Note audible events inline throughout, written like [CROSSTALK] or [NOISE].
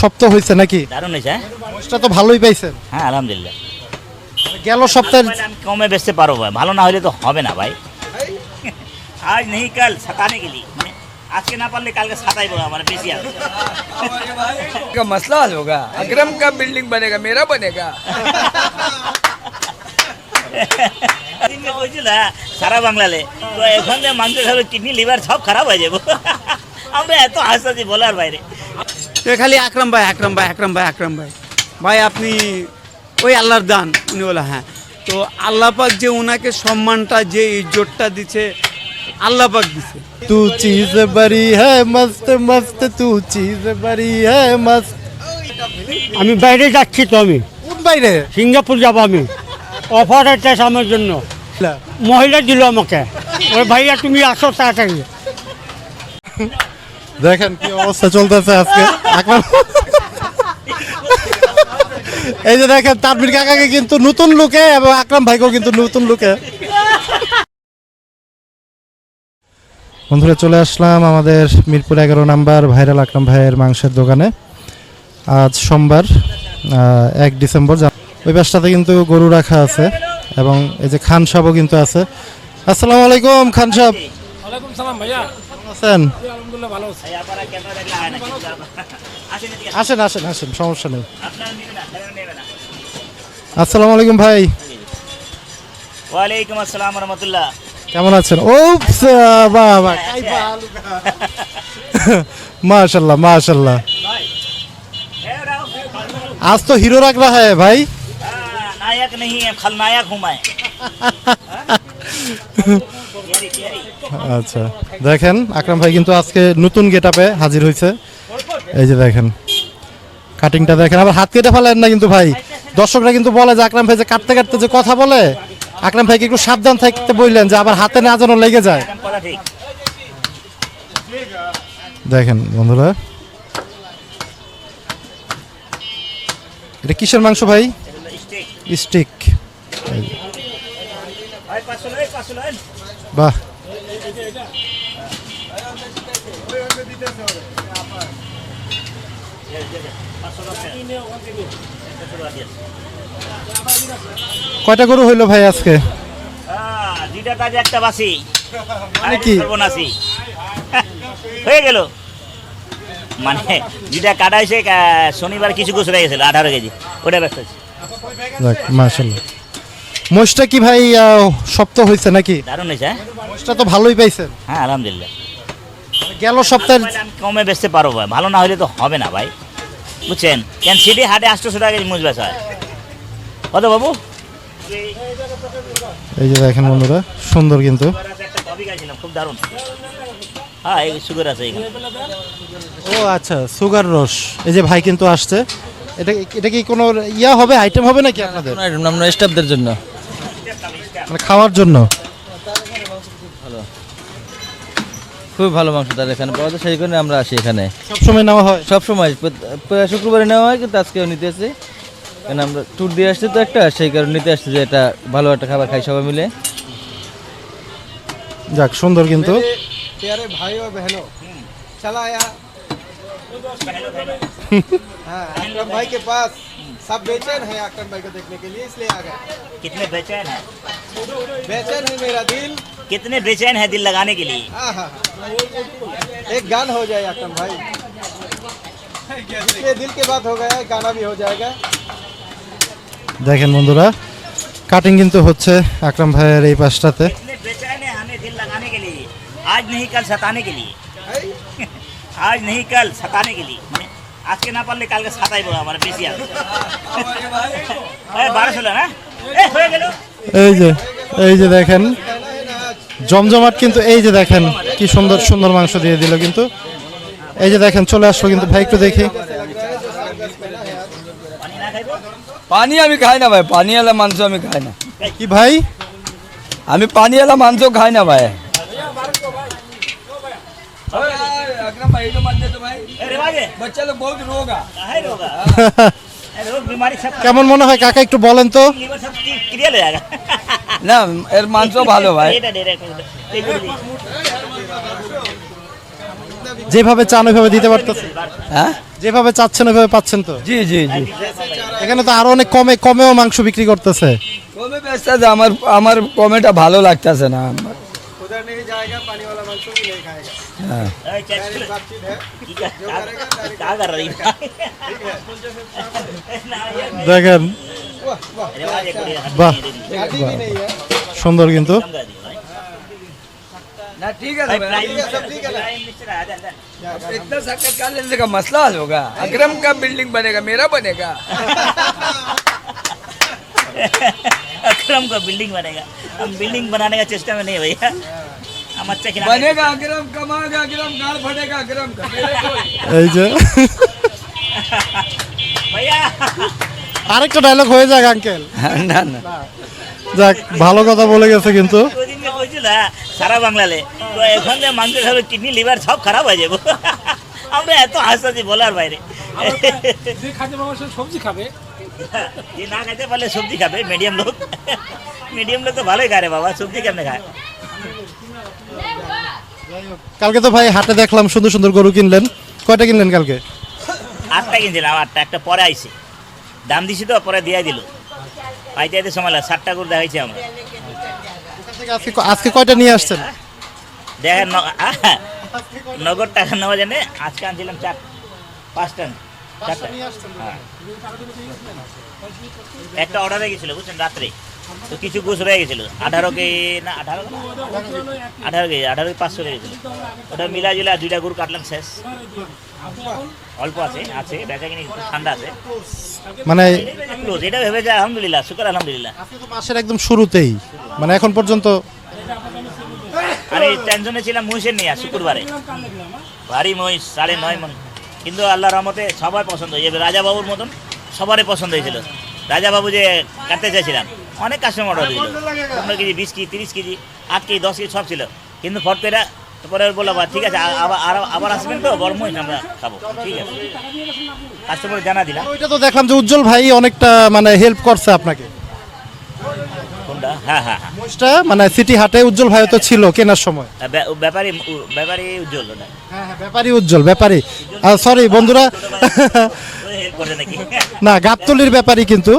সপ্তাহ হয়েছে নাকি দারুণ হয়েছে হ্যাঁ? মাছটা তো ভালোই পাইছেন হ্যাঁ আলহামদুলিল্লাহ গেল সপ্তাহে ভালো হলে আমি কমে বেচতে পারবো ভাই ভালো না হলে তো হবে না ভাই আজ নেই কাল সাতানে গেলি মানে আজকে না পারলে কালকে সাতাই বলো আমার বেশি আছে का मसला हल होगा अकरम का बिल्डिंग बनेगा मेरा बनेगा দিনকে বলছিল হ্যাঁ, সারা বাংলালে তো এখন যে মাংস খাবে কিডনি লিভার সব খারাপ হয়ে যাবো আমরা এত হাসতেছি বলার বাইরে এ খালি আকরাম ভাই আকরাম ভাই আকরাম ভাই আকরাম ভাই। ভাই আপনি ওই আল্লাহর দান উনি বলে হ্যাঁ। তো আল্লাহ পাক যে ওনাকে সম্মানটা যে ইজ্জতটা দিচ্ছে আল্লাহ পাক দিছে। তু চিজ বাড়ি হ্যাঁ মস্ত মস্ত তু চিজ বড়ি হ্যাঁ মস্ত। আমি বাইরে যাচ্ছি তো আমি। বাইরে? সিঙ্গাপুর যাব আমি। অফার আছে আমার জন্য। মহিলা দিল আমাকে। ওই ভাইয়া তুমি আসো তাড়াতাড়ি। [LAUGHS] দেখেন কি অবস্থা চলতেছে আজকে। আকরাম এই যে দেখেন, তানভীর কাকাকে কিন্তু নতুন লুকে এবং আকরাম ভাইকেও কিন্তু নতুন লুকে বন্ধুরা, চলে আসলাম আমাদের মিরপুর এগারো নাম্বার ভাইরাল আকরাম ভাইয়ের মাংসের দোকানে। আজ সোমবার এক ডিসেম্বর। ওই পাশটাতে কিন্তু গরু রাখা আছে এবং এই যে খান সাহেবও কিন্তু আছে। আসসালামু আলাইকুম, খান সাহেব ভাইয়া। আছেন আলহামদুলিল্লাহ ভালো আছি এই আপনারা ক্যামেরা দেখলে হয় না কিন্তু আসেন এদিকে আসেন আসেন আসেন সমস্যা নেই আপনারা নেবে না ক্যামেরা নেবে না আসসালামু আলাইকুম ভাই ওয়ালাইকুম আসসালাম রহমতুল্লাহ কেমন আছেন ও বাহ বাহ माशाल्लाह माशाल्लाह आज तो हीरो लग रहा है भाई नायक नहीं है खलनायक हूँ मैं আচ্ছা। দেখেন আকরাম ভাই কিন্তু আজকে নতুন গেটআপে হাজির হয়েছে এই যে দেখেন কাটিংটা দেখেন। আবার হাত কেটে ফেলেন না কিন্তু ভাই। দর্শকরা কিন্তু বলে যে আকরাম ভাই যে কাটতে কাটতে যে কথা বলে আকরাম ভাইকে একটু সাবধান থাকতে বললেন যে আবার হাতে না যেন লেগে যায়। দেখেন বন্ধুরা। এটা কিসের মাংস ভাই? স্টেক বাহ। কয়টা গরু হইল ভাই আজকে? দুইটা কাজে একটা বাসি মানে কি? সর্বনাশি হয়ে গেল মানে যেটা কাটা হয়েছে শনিবার কিছু কিছু রয়ে গেছিল আঠারো কেজি। ওটা ব্যস্ত আছে। যাক মাশাল্লাহ মোষটা কি ভাই সপ্তাহ হয়েছে নাকি দারুণ হয়েছে হ্যাঁ? মোষটা তো ভালোই পাইছেন হ্যাঁ আলহামদুলিল্লাহ গেল সপ্তাহে কমে বেচতে পারো ভাই ভালো না হলে তো হবে না ভাই বুঝছেন কেন সিটি হাটে আটশোশো টাকা কেজি মুজ বেচা হয় কত বাবু এই যে দেখেন বন্ধুরা সুন্দর কিন্তু খুব দারুণ হ্যাঁ এই সুগার আছে এখানে ও আচ্ছা সুগার রস এই যে ভাই কিন্তু আসছে এটা এটা কি কোনো ইয়া হবে আইটেম হবে নাকি আপনাদের আইটেম আমরা স্টাফদের জন্য মানে খাওয়ার জন্য খুবই ভালো মাংস তার এখানে পাওয়া যায় সেই কারণে আমরা আসি এখানে সব সময় নেওয়া হয় সব সময় প্রায় শুক্রবারে নেওয়া হয় কিন্তু আজকেও নিতে আসি কারণ আমরা ট্যুর দিয়ে আসছি তো একটা সেই কারণে নিতে আসছি যে এটা ভালো একটা খাবার খাই সবাই মিলে যাক সুন্দর কিন্তু प्यारे भाई और बहनों चला आया हाँ अकरम भाई के पास [LAUGHS] सब बेचैन है अकरम भाई को देखने के लिए इसलिए आ गए कितने बेचैन है बेचैन है मेरा दिल कितने बेचैन है दिल लगाने के लिए हाँ हाँ एक गान हो जाए अकरम भाई इसलिए दिल की बात हो गया है गाना भी हो जाएगा দেখেন বন্ধুরা কাটিং কিন্তু হচ্ছে আকরাম ভাইয়ের এই পাশটাতে कितने बेचैन है हमें दिल लगाने के लिए आज नहीं कल सताने আজকে না পারলে কালকে সাতাই আমার বেশি আছে বারোশো না? এই যে এই যে দেখেন জমজমাট কিন্তু এই যে দেখেন কি সুন্দর সুন্দর মাংস দিয়ে দিল কিন্তু। এই যে দেখেন চলে আসলো কিন্তু ভাই একটু দেখি। পানি আমি খাই না ভাই পানি এলা মাংস আমি খাই না। কি ভাই? আমি পানি এলা মাংস খাই না ভাই। বাচ্চা তো বহুত রোগা রোগা কেমন মনে হয় কাকা একটু বলেন তো? না [LAUGHS] এর মাংস [LAUGHS] ভালো ভাই। যেভাবে চান ওইভাবে দিতে পারতো হ্যাঁ? যেভাবে চাচ্ছেন ওইভাবে পাচ্ছেন তো? জি জি জি। এখানে তো আরও অনেক কমে কমেও মাংস বিক্রি করতেছে। কমে ব্যস্ত আমার আমার কমেটা ভালো লাগতেছে না আমার उधर नहीं जाएगा पानी वाला मांस भी नहीं खाएगा [LAUGHS] হ্যাঁ अरे क्या चल- बातचीत है क्या क्या कर रही है দেখেন वाह वाह अरे वाह, ये कोई हड्डी वाह। नहीं दे दी। हड्डी भी नहीं है সুন্দর কিন্তু समझा दी भाई। ना ठीक है भाई, तो प्राइम ठीक है, सब ठीक है ना? प्राइम मिनिस्टर आ जा- जा। इतना सकत का लेने का मसला हल होगा अकरम का बिल्डिंग बनेगा मेरा बनेगा [LAUGHS] अकरम का बिल्डिंग बनेगा हम बिल्डिंग बनाने का चेष्टा में नहीं है भैया আরেকটা ডায়লগ হয়ে যাক আঙ্কেল না না যাক ভালো কথা বলে গেছে কিন্তু। হ্যাঁ, সারা বাংলালে। তো এখন যে মাংস খাবে কিডনি লিভার সব খারাপ হয়ে যাব। আমরা এত হাসতেছি বলার বাইরে। বাবা সবজি খাবে। যে না খাইতে পারলে সবজি খাবে মিডিয়াম লোক। মিডিয়াম লোক তো ভালোই খায় রে বাবা সবজি কেমনে খায়? কালকে তো ভাই হাটে দেখলাম সুন্দর সুন্দর গরু কিনলেন। কয়টা কিনলেন কালকে? আটটা কিনছিলাম আটটা একটা পরে আইছে। দাম দিছি তো পরে দিয়ে দিল। পাইতে আইতে সময় লাগে ষাটটা করে দেখাইছি আমরা। আজকে আজকে কয়টা নিয়ে আসছেন? দেখেন নগদ টাকা নেওয়া জানে আজকে আনছিলাম চার পাঁচটা চারটা। হ্যাঁ। একটা অর্ডার হয়ে গেছিল বুঝছেন রাত্রে। তো কিছু গোস রয়ে গেছিল। আঠারো কে না আঠারো আঠারো কেজি আঠারো কে পাঁচশো রয়ে গেছিল। ওটা মিলা জুলা দুইটা গরু কাটলাম শেষ। অল্প আছে আছে বেচা কিনি ঠান্ডা আছে। মানে এটা ভেবে যায় আলহামদুলিল্লাহ শুক্র আলহামদুলিল্লাহ। মাসের একদম শুরুতেই। মানে এখন পর্যন্ত আরে টেনশনে ছিলাম মহিষের নিয়ে শুক্রবারে। ভারী মহিষ সাড়ে নয় মন। কিন্তু আল্লাহ রহমতে সবার পছন্দ। হয়েছে রাজা বাবুর মতন সবারই পছন্দ হয়েছিল। রাজা বাবু যে কাটতে চাইছিলাম অনেক কাস্টমার অর্ডার দিল। পনেরো কেজি বিশ কেজি তিরিশ কেজি আট কেজি দশ কেজি সব ছিল। কিন্তু ফট করে তারপরে বললাম ঠিক আছে আবার আবার আসবেন তো বড় মহিষ আমরা খাব। ঠিক আছে। কাস্টমার জানা দিলাম। ওইটা তো দেখলাম যে উজ্জ্বল ভাই অনেকটা মানে হেল্প করছে আপনাকে। কোনটা? হ্যাঁ হ্যাঁ হ্যাঁ। মানে সিটি হাটে উজ্জ্বল ভাই তো ছিল কেনার সময়। ব্যা- ব্যাপারী ব্যাপারী উজ্জ্বল হ্যাঁ হ্যাঁ ব্যাপারী উজ্জ্বল ব্যাপারী। সরি বন্ধুরা। না গাবতলির ব্যাপারী কিন্তু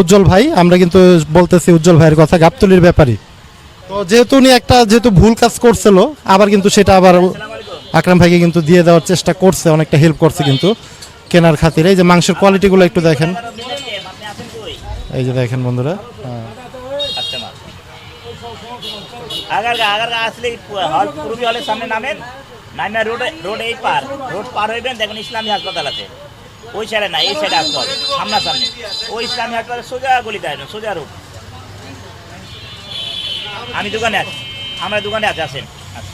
উজ্জ্বল ভাই আমরা কিন্তু বলতেছি উজ্জ্বল ভাইয়ের কথা গাবতলির ব্যাপারী তো যেহেতু উনি একটা যেহেতু ভুল কাজ করছিল আবার কিন্তু সেটা আবার আকরাম ভাইকে কিন্তু দিয়ে দেওয়ার চেষ্টা করছে অনেকটা হেল্প করছে কিন্তু কেনার খাতিরে। এই যে মাংসের কোয়ালিটিগুলো একটু দেখেন। এই যে দেখেন বন্ধুরা হ্যাঁ। কাস্টমার আগার আগার আসলে হল পূর্বী হলের সামনে নামেন। নামে রোড রোড এই পার রোড পার হইবেন দেখুন ইসলামী হাসপাতাল আছে। ওই সাইডে না এই সাইডে আসতে হবে সামনাসামনি। ওই ইসলামী হাসপাতালে সোজা গুলি দেয় না, সোজা রূপ আমি দোকানে আছি, আমরা দোকানে আছি, আসেন। হ্যাঁ।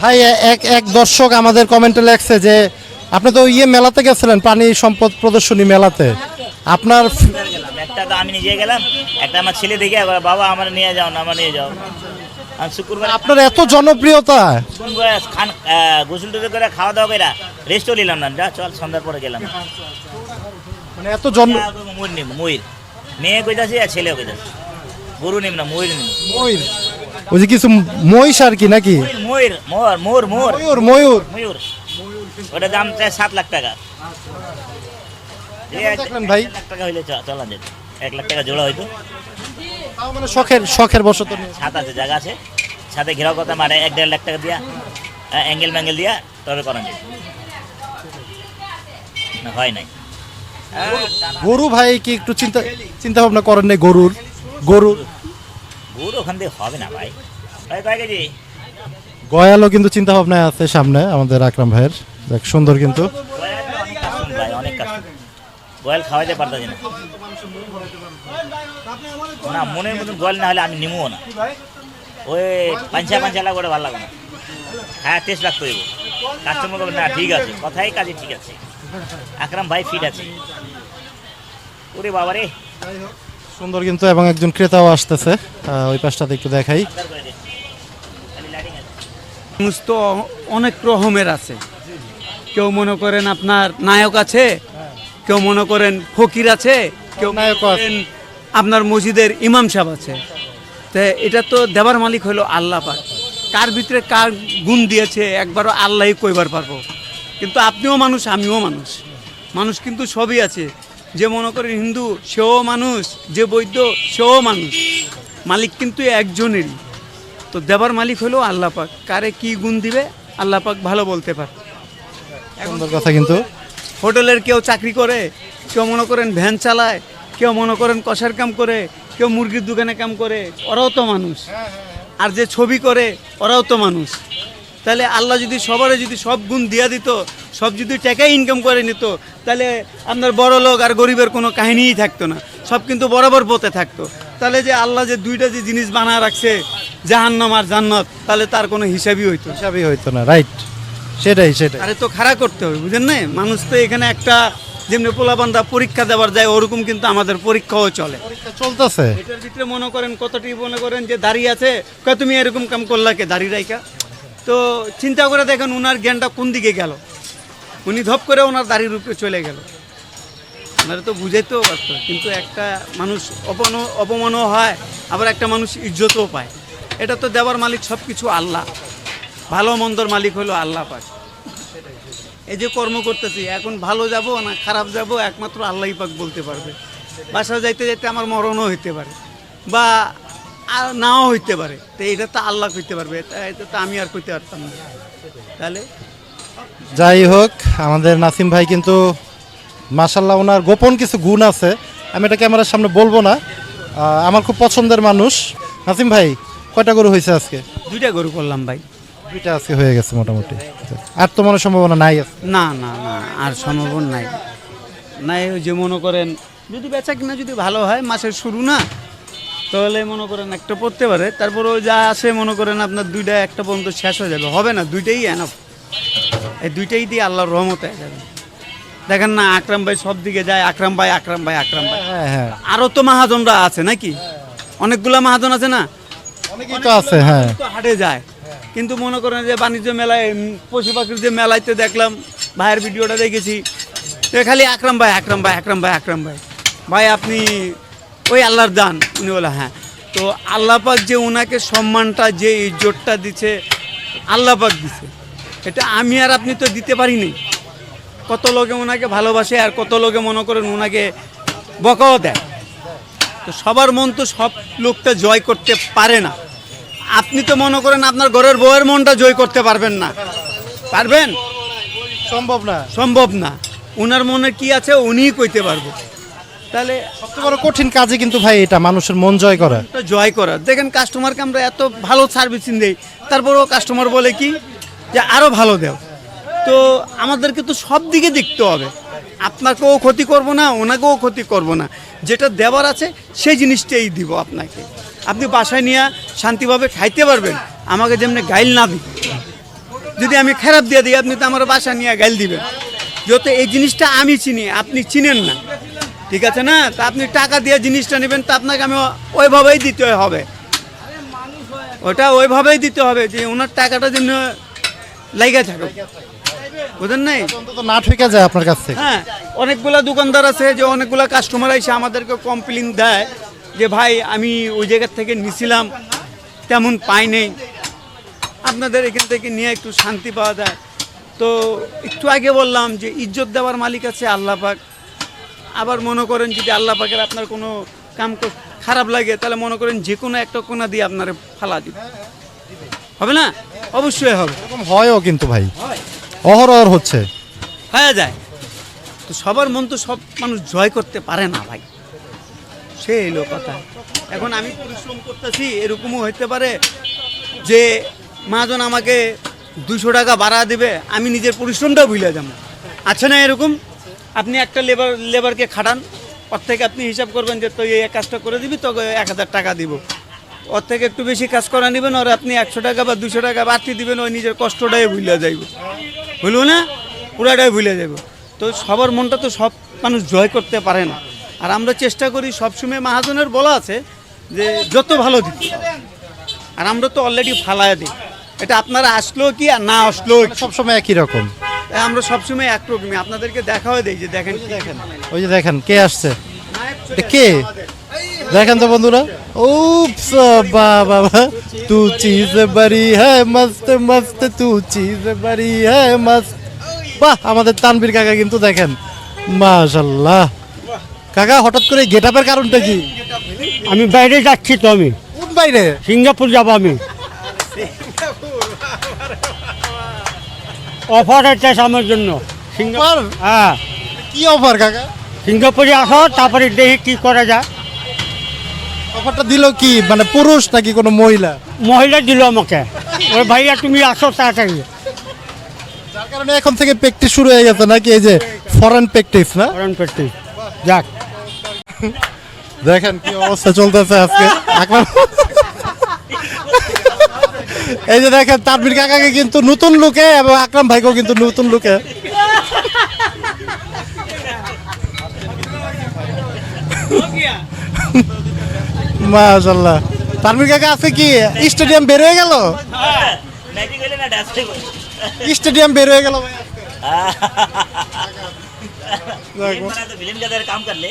ভাই এক এক দর্শক আমাদের কমেন্টে লেখছে যে, আপনি তো ইয়ে মেলাতে গেছিলেন প্রাণী সম্পদ প্রদর্শনী মেলাতে। আপনার একটা তো আমি নিজে গেলাম একটা আমার ছেলে দেখে আবার বাবা আমার নিয়ে যাও না আমার নিয়ে যাও। আমি শুক্রবার আপনার এত জনপ্রিয়তা। খান গোসল টোসল করে খাওয়া দাওয়া করে রেস্টও নিলাম না। যা চল সন্ধ্যার পরে গেলাম। মানে এত জন ময়ূর নিব ময়ূর। মেয়ে কইতাছি আর ছেলেও কইতাছি। গরু নিব না ময়ূর নিব ময়ূর। ওই যে কিছু মহিষ আর কি নাকি? ময়ূর মোর মোর মোর ময়ূর ময়ূর। ময়ূর। ওটা দাম চায় সাত লাখ টাকা। দেখলেন ভাই? লাখ টাকা হইলে চলা যেত এক লাখ টাকা জোড়া হইতো। তাও মানে শখের শখের বশত ছাদ আছে জায়গা আছে। ছাদে ঘেরাও কথা মানে এক দেড় লাখ টাকা দিয়া অ্যাঙ্গেল ম্যাঙ্গেল দিয়া তবে করা যায়। না হয় নাই। গরু ভাই কি একটু চিন্তা চিন্তা ভাবনা করেন নাই? গরুর গরুর। গরু ওখান থেকে হবে না ভাই। ভাই কয় কেজি? গয়ালও কিন্তু চিন্তা ভাবনায় আছে সামনে আমাদের আকরাম ভাইয়ের। দেখ সুন্দর কিন্তু গয়াল তো অনেক কাস্টম ভাই অনেক কাস্টম গয়াল খাওয়াইতে পারতাছি না। না মনের মতন গয়াল না হলে আমি নিমও না। ওই পাঞ্চা পাঞ্চালা করে ভালো লাগে না। হ্যাঁ টেস্ট রাখতে হইব। কাস্টমার করবে না ঠিক আছে কথাই কাজে ঠিক আছে। আকরাম ভাই ফিট আছে। ওরে বাবা রে। সুন্দর কিন্তু এবং একজন ক্রেতাও আসতেছে। ওই পাশটাতে একটু দেখাই। তো অনেক রকমের আছে। কেউ মনে করেন আপনার নায়ক আছে? কেউ মনে করেন ফকির আছে কেউ মনে করেন আপনার মসজিদের ইমাম সাহেব আছে। তো এটা তো দেবার মালিক হলো আল্লাহ পাক। কার ভিতরে কার গুণ দিয়েছে একবারও আল্লাহই কইবার পারব। কিন্তু আপনিও মানুষ আমিও মানুষ। মানুষ কিন্তু সবই আছে। যে মনে করেন হিন্দু সেও মানুষ যে বৈদ্য সেও মানুষ। মালিক কিন্তু একজনেরই। তো দেবার মালিক হলো আল্লাহ পাক। কারে কি গুণ দিবে আল্লাহ পাক ভালো বলতে পারে। সুন্দর কথা কিন্তু। হোটেলের কেউ চাকরি করে, কেউ মনে করেন ভ্যান চালায়, কেউ মনে করেন কষার কাম করে, কেউ মুরগির দোকানে কাম করে, ওরাও তো মানুষ। আর যে ছবি করে, ওরাও তো মানুষ। তাহলে আল্লাহ যদি সবারে যদি সব গুণ দিয়া দিত, সব যদি টাকা ইনকাম করে নিত, তাহলে আপনার বড় লোক আর গরিবের কোনো কাহিনীই থাকতো না। সব কিন্তু বরাবর পথে থাকতো। তাহলে যে আল্লাহ যে দুইটা যে জিনিস বানা রাখছে, জাহান্নাম আর জান্নাত, তাহলে তার কোনো হিসাবই হইতো। হিসাবই হইতো না রাইট সেটাই সেটাই। আরে তো খাড়া করতে হবে বুঝেন না মানুষ তো এখানে একটা যেমনি পোলাবান্ধা পরীক্ষা দেওয়ার যায় ওরকম কিন্তু আমাদের পরীক্ষাও চলে। চলতেছে। এটার ভিতরে মনে করেন কতটি মনে করেন যে দাঁড়িয়ে আছে কয় তুমি এরকম কাম করলা কে দাঁড়িয়ে রাইকা তো চিন্তা করে দেখেন ওনার জ্ঞানটা কোন দিকে গেল? উনি ধপ করে ওনার দাড়ির উপরে চলে গেল। ওনারা তো বুঝাইতেও পারত কিন্তু একটা মানুষ অপমান অপমানও হয় আবার একটা মানুষ ইজ্জতও পায়। এটা তো দেওয়ার মালিক সব কিছু আল্লাহ। ভালো মন্দর মালিক হলো আল্লাহ পাক। এই যে কর্ম করতেছি এখন ভালো যাব না খারাপ যাব একমাত্র আল্লাহই পাক বলতে পারবে। বাসা যাইতে যাইতে আমার মরণও হইতে পারে বা আর নাও হইতে পারে। তো এটা তো আল্লাহ কইতে পারবে এটা তো আমি আর করতে পারতাম না। তাহলে? যাই হোক আমাদের নাসিম ভাই কিন্তু মাসাল্লাহ ওনার গোপন কিছু গুণ আছে আমি এটা ক্যামেরার সামনে বলব না। আমার খুব পছন্দের মানুষ। নাসিম ভাই কয়টা গরু হয়েছে আজকে? দুইটা গরু করলাম ভাই। দুইটা আজকে হয়ে গেছে মোটামুটি। আর তো মনে সম্ভাবনা নাই না না না আর সম্ভাবনা নাই। নাই ওই যে মনে করেন যদি বেচা কিনা যদি ভালো হয় মাসের শুরু না তাহলে মনে করেন একটা পড়তে পারে। তারপরেও যা আছে মনে করেন আপনার দুইটা একটা পর্যন্ত শেষ হয়ে যাবে। হবে না দুইটাই এনাফ এই দুইটাই দিয়ে আল্লাহর রহমতে যাবে। দেখেন না আকরাম ভাই সব দিকে যায় আকরাম ভাই আকরাম ভাই আকরাম ভাই। হ্যাঁ হ্যাঁ। আরও তো মাহাজনরা আছে নাকি? অনেকগুলা মাহাজন আছে না? অনেকেই তো আছে হ্যাঁ। হাটে যায়। কিন্তু মনে করেন যে বাণিজ্য মেলায় পশু পাখির যে মেলাইতে দেখলাম, ভাইয়ের ভিডিওটা দেখেছি। তো খালি আকরাম ভাই আকরাম ভাই আকরাম ভাই আকরাম ভাই। ভাই, আপনি ওই আল্লাহর দান। উনি বলে হ্যাঁ। তো আল্লাহ পাক যে ওনাকে সম্মানটা, যে ইজ্জতটা দিছে, আল্লাহ পাক দিছে। এটা আমি আর আপনি তো দিতে পারিনি। কত লোকে ওনাকে ভালোবাসে আর কত লোকে মনে করেন ওনাকে বকাও দেয়। তো সবার মন তো সব লোকটা জয় করতে পারে না। আপনি তো মনে করেন আপনার ঘরের বউয়ের মনটা জয় করতে পারবেন না। পারবেন? সম্ভব না। সম্ভব না। ওনার মনে কি আছে উনিই কইতে পারব। তাহলে সবচেয়ে বড় কঠিন কাজে কিন্তু ভাই এটা মানুষের মন জয় করা। জয় করা। দেখেন কাস্টমারকে আমরা এত ভালো সার্ভিসিং দেই তারপরেও কাস্টমার বলে কি যে আরও ভালো দেও। তো আমাদেরকে তো সব দিকে দেখতে হবে। আপনাকেও ক্ষতি করব না ওনাকেও ক্ষতি করব না। যেটা দেওয়ার আছে সেই জিনিসটাই দিব আপনাকে। আপনি বাসায় নিয়ে শান্তিভাবে খাইতে পারবেন। আমাকে যেমনি গাইল না দিন। যদি আমি খারাপ দিয়ে দিই আপনি তো আমার বাসা নিয়ে গাইল দিবেন। যত এই জিনিসটা আমি চিনি আপনি চিনেন না। ঠিক আছে না? তা আপনি টাকা দিয়ে জিনিসটা নেবেন তা আপনাকে আমি ওইভাবেই দিতে হবে। ওটা ওইভাবেই দিতে হবে যে ওনার টাকাটা যেন লাইগা থাকে বুঝেন নাই? না ঠেকে যায় আপনার কাছ থেকে। হ্যাঁ অনেকগুলা দোকানদার আছে যে অনেকগুলা কাস্টমার এসে আমাদেরকে কমপ্লেন দেয়। যে ভাই আমি ওই জায়গার থেকে নিছিলাম তেমন পাই নেই। আপনাদের এখান থেকে নিয়ে একটু শান্তি পাওয়া যায়। তো একটু আগে বললাম যে ইজ্জত দেওয়ার মালিক আছে আল্লাহ পাক। আবার মনে করেন যদি আল্লাহ পাকের আপনার কোনো কাম খারাপ লাগে তাহলে মনে করেন যে কোনো একটা কোনা দিয়ে আপনার ফালা দিবে। হবে না? অবশ্যই হবে। এরকম হয়ও কিন্তু ভাই। অহরহর হচ্ছে। হয়ে যায়। তো সবার মন তো সব মানুষ জয় করতে পারে না ভাই। সে এলো কথা এখন আমি পরিশ্রম করতেছি, এরকমও হইতে পারে যে মাজন আমাকে দুশো টাকা বাড়া দেবে, আমি নিজের পরিশ্রমটা ভুলে যাব। আছে না, এরকম? আপনি একটা লেবার লেবারকে খাটান, ওর থেকে আপনি হিসাব করবেন যে তো এই কাজটা করে দিবি, তোকে এক হাজার টাকা দিব। ওর থেকে একটু বেশি কাজ করা নেবেন, আর আপনি একশো টাকা বা দুশো টাকা বাড়তি দিবেন, ওই নিজের কষ্টটাই ভুলে যাইব। বুঝলো না? পুরাটাই ভুলে যাব তো সবার মনটা তো সব মানুষ জয় করতে পারে না। আর আমরা চেষ্টা করি সবসময় মাহাজনের বলা আছে যে যত ভালো দিতে আর আমরা তো অলরেডি ফালায় দিই। এটা আপনারা আসলো কি আর না আসলো। সবসময় একই রকম। আমরা সবসময় একরকমই আপনাদেরকে দেখাও দেই যে দেখেন দেখেন। ওই যে দেখেন কে আসছে? কে? দেখেন তো বন্ধুরা। উপস বাবা তু চিজ বড়ি হ্যাঁ মস্ত মস্ত তু চিজ বড়ি হ্যাঁ মস্ত। বাহ আমাদের তানবীর কাকা কিন্তু দেখেন। মাশাল্লাহ। কাকা হঠাৎ করে গেট আপের কারণটা কি? আমি বাইরে যাচ্ছি তো আমি। কোন বাইরে? সিঙ্গাপুর যাব আমি। অফার আছে আমার জন্য। সিঙ্গাপুর হ্যাঁ। কি অফার কাকা? সিঙ্গাপুরে আসো তারপরে দেখি কি করা যায়। অফারটা দিল কি? মানে পুরুষ নাকি কোনো মহিলা? মহিলা দিল আমাকে। ওই ভাইয়া তুমি আসো তাড়াতাড়ি। যার কারণে এখন থেকে প্র্যাকটিস শুরু হয়ে গেছে নাকি? এই যে ফরেন প্র্যাকটিস না? করণ করতে যাক। দেখেন কি অবস্থা চলতেছে আজকে। আকরাম এই যে দেখেন, তানভীর কাকাকে কিন্তু নতুন লুকে এবং আকরাম ভাইকেও কিন্তু নতুন লুকে মাশাল্লাহ তানভীর কাকা আজকে কি স্টেডিয়াম বের হয়ে গেল? স্টেডিয়াম বের হয়ে গেল ভাই দেখো। तो विलेन का तरह काम कर ले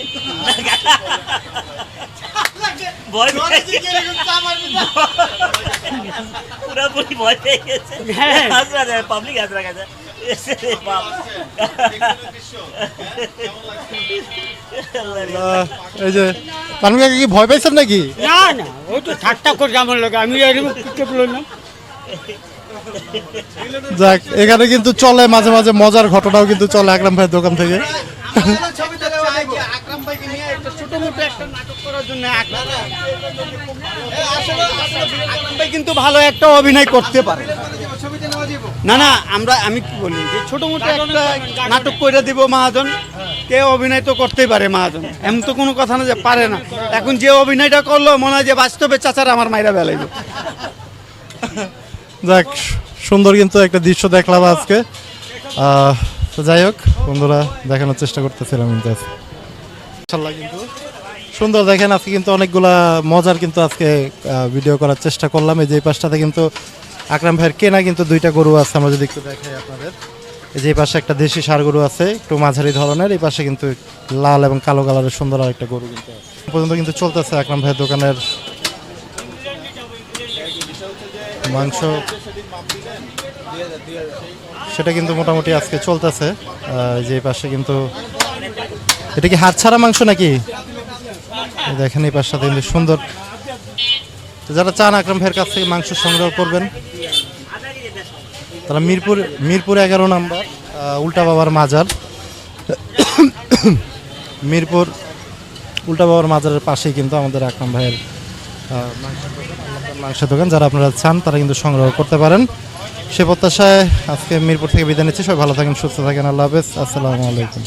ভয় पूरा पूरी ভয় পেয়ে গেছে হাস রাখা পাবলিক হাস রাখা যায় বাপ আহ, এই যে তানভীর কাকা কি ভয় পাইছেন নাকি না না ওই তো ঠাট্টা করে আমার লোক আমি [LAUGHS] এরকম কে বললাম যাক এখানে কিন্তু চলে মাঝে মাঝে মজার ঘটনাও কিন্তু চলে আকরাম ভাইয়ের দোকান থেকে ছবি তুলে চাই যে আকরাম ভাইকে নিয়ে একটা ছোট মোটো একটা নাটক করার জন্য আকরাম আকরাম ভাই কিন্তু ভালো একটা অভিনয় করতে পারে না না আমরা আমি কি বলি যে ছোট মোটো একটা নাটক করে দিব মহাজন কে অভিনয় তো করতেই পারে মহাজন এমন তো কোনো কথা না যে পারে না এখন যে অভিনয়টা করল মনে হয় যে বাস্তবে চাচারা আমার মাইরা বেলাইবে যাক সুন্দর কিন্তু একটা দৃশ্য দেখলাম আজকে তো যাই হোক বন্ধুরা, দেখানোর চেষ্টা করতেছিলাম কিন্তু। কিন্তু সুন্দর। দেখেন, আজকে কিন্তু অনেকগুলা মজার কিন্তু আজকে ভিডিও করার চেষ্টা করলাম। এই যে পাশটাতে কিন্তু আকরাম ভাইয়ের কেনা কিন্তু দুইটা গরু আছে, আমরা যদি একটু দেখাই আপনাদের। এই যে পাশে একটা দেশি সার গরু আছে, একটু মাঝারি ধরনের। এই পাশে কিন্তু লাল এবং কালো কালারের সুন্দর আর একটা গরু কিন্তু পর্যন্ত কিন্তু চলতেছে আকরাম ভাইয়ের দোকানের মাংস। সেটা কিন্তু মোটামুটি আজকে চলতেছে। যে পাশে কিন্তু এটা কি হাত ছাড়া মাংস নাকি? দেখেন এই পাশটাতে কিন্তু সুন্দর। যারা চান আকরাম ভাইয়ের কাছ থেকে মাংস সংগ্রহ করবেন, তারা মিরপুর মিরপুর এগারো নাম্বার উল্টা বাবার মাজার। মিরপুর উল্টা বাবার মাজারের পাশেই কিন্তু আমাদের আকরাম ভাইয়ের মাংসের দোকান। যারা আপনারা চান, তারা কিন্তু সংগ্রহ করতে পারেন। সে প্রত্যাশায় আজকে মিরপুর থেকে বিদায় নিচ্ছি। সবাই ভালো থাকেন, সুস্থ থাকেন। আল্লাহ হাফেজ। আসসালামু আলাইকুম।